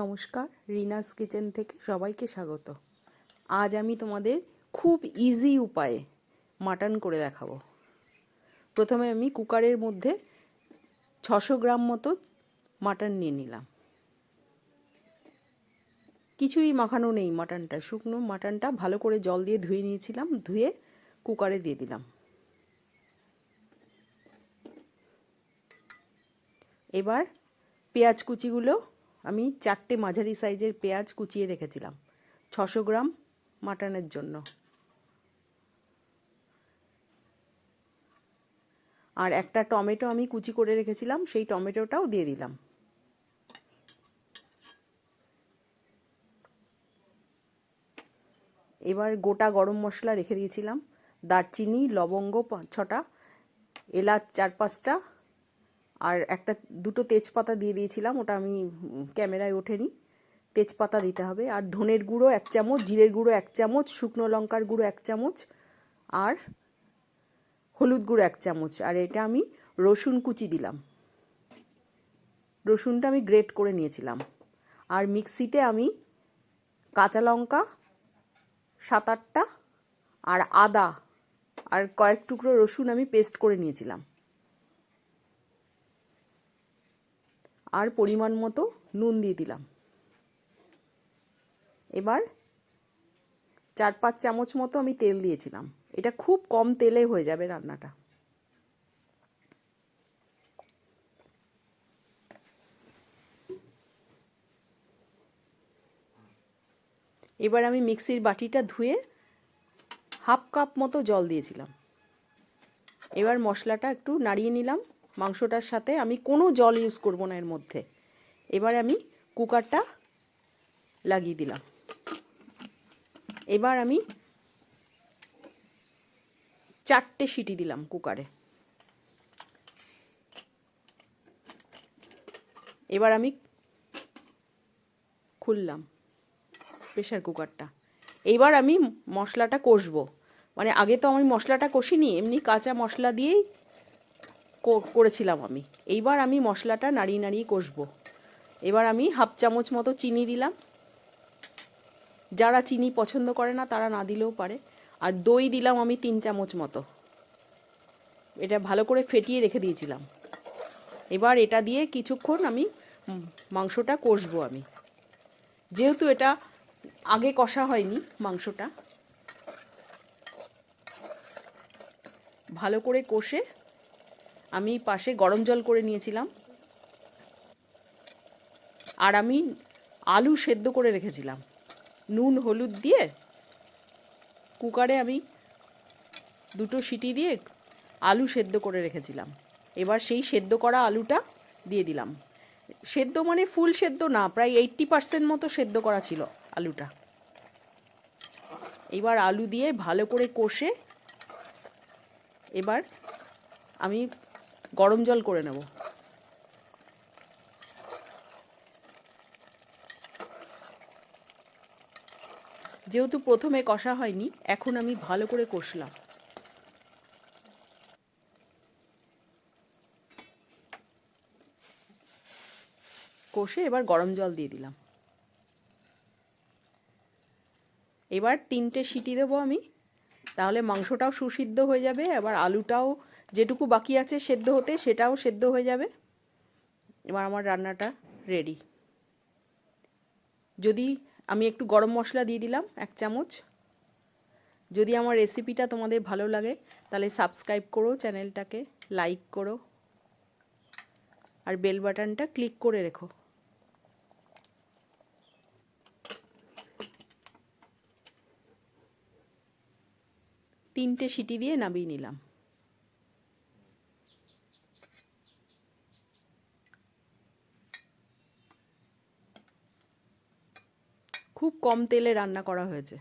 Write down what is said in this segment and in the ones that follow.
নমস্কার, রিনাস কিচেন থেকে সবাইকে স্বাগত। আজ আমি তোমাদের খুব ইজি উপায়ে মাটন করে দেখাবো। প্রথমে আমি কুকারের মধ্যে ছশো গ্রাম মতো মাটন নিয়ে নিলাম। কিছুই মাখানো নেই মাটনটা, শুকনো মাটনটা ভালো করে জল দিয়ে ধুয়ে নিয়েছিলাম, ধুয়ে কুকারে দিয়ে দিলাম। এবার পেঁয়াজ কুচিগুলো আমি চারটে মাঝারি সাইজের পেঁয়াজ কুচিয়ে রেখেছিলাম। ছশো গ্রাম মাটনের জন্য। আর একটা টমেটো আমি কুচি করে রেখেছিলাম, সেই টমেটোটাও দিয়ে দিলাম। এবার গোটা গরম মশলা রেখে দিয়েছিলাম। দারচিনি, লবঙ্গ ছটা, এলাচ চার পাঁচটা আর একটা দুটো তেজপাতা দিয়ে দিয়েছিলাম, ওটা আমি ক্যামেরায় ওঠেনি। তেজপাতা দিতে হবে। আর ধনের গুঁড়ো এক চামচ, জিরের গুঁড়ো এক চামচ, শুকনো লঙ্কার গুঁড়ো এক চামচ, আর হলুদ গুঁড়ো এক চামচ। আর এটা আমি রসুন কুচি দিলাম। রসুনটা আমি গ্রেট করে নিয়েছিলাম। আর মিক্সিতে আমি কাঁচা লঙ্কা সাত আটটা আর আদা আর কয়েক টুকরো রসুন আমি পেস্ট করে নিয়েছিলাম। আর পরিমাণ মতো নুন দিয়ে দিলাম। এবার চার পাঁচ চামচ মতো আমি তেল দিয়েছিলাম। এটা খুব কম তেলে হয়ে যাবে রান্নাটা। এবার আমি মিক্সির বাটিটা ধুয়ে হাফ কাপ মতো জল দিয়েছিলাম। এবার মশলাটা একটু নাড়িয়ে নিলাম। মাংসটার সাথে আমি কোনো জল ইউজ করব না এর মধ্যে। এবার আমি কুকারটা লাগিয়ে দিলাম। এবার আমি চারটে সিটি দিলাম কুকারে। এবার আমি খুললাম প্রেশার কুকারটা। এবার আমি মশলাটা কষবো। মানে আগে তো আমি মশলাটা কষিনি, এমনি কাঁচা মশলা দিয়েই করেছিলাম আমি। এইবার আমি মশলাটা নাড়িয়ে নাড়িয়ে কষবো। এবার আমি হাফ চামচ মতো চিনি দিলাম। যারা চিনি পছন্দ করে না, তারা না দিলেও পারে। আর দই দিলাম আমি তিন চামচ মতো। এটা ভালো করে ফেটিয়ে রেখে দিয়েছিলাম। এবার এটা দিয়ে কিছুক্ষণ আমি মাংসটা কষবো আমি। যেহেতু এটা আগে কষা হয়নি মাংসটা, ভালো করে কষে আমি পাশে গরম জল করে নিয়েছিলাম। আর আমি আলু সেদ্ধ করে রেখেছিলাম। নুন, হলুদ দিয়ে কুকারে আমি দুটো সিটি দিয়ে আলু সেদ্ধ করে রেখেছিলাম। এবার সেই সেদ্ধ করা আলুটা দিয়ে দিলাম। সেদ্ধ মানে ফুল সেদ্ধ না, প্রায় এইট্টি পার্সেন্ট মতো সেদ্ধ করা ছিল আলুটা। এবার আলু দিয়ে ভালো করে কষে এবার আমি গরম জল করে নেব। যেহেতু প্রথমে কষা হয়নি, এখন আমি ভালো করে কষলাম। কষে এবার গরম জল দিয়ে দিলাম। এবার তিনটে সিটি দেবো আমি, তাহলে মাংসটাও সুসিদ্ধ হয়ে যাবে, এবার আলুটাও যেটুকু বাকি আছে সেদ্ধ হতে সেটাও সেদ্ধ হয়ে যাবে। এবার আমার রান্নাটা রেডি যদি আমি একটু গরম মশলা দিয়ে দিলাম, এক চামচ। যদি আমার রেসিপিটা তোমাদের ভালো লাগে, তাহলে সাবস্ক্রাইব করো চ্যানেলটাকে লাইক করো। আর বেল বাটনটা ক্লিক করে রেখো। তিনটে সিটি দিয়ে নামিয়ে নিলাম। খুব কম তেলে রান্না করা হয়েছে।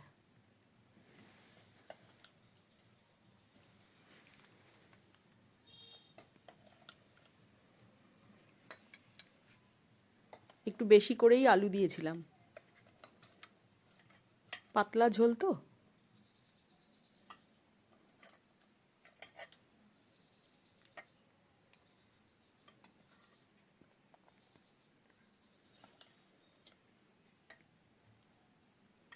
একটু বেশি করেই আলু দিয়েছিলাম। পাতলা ঝোল তো?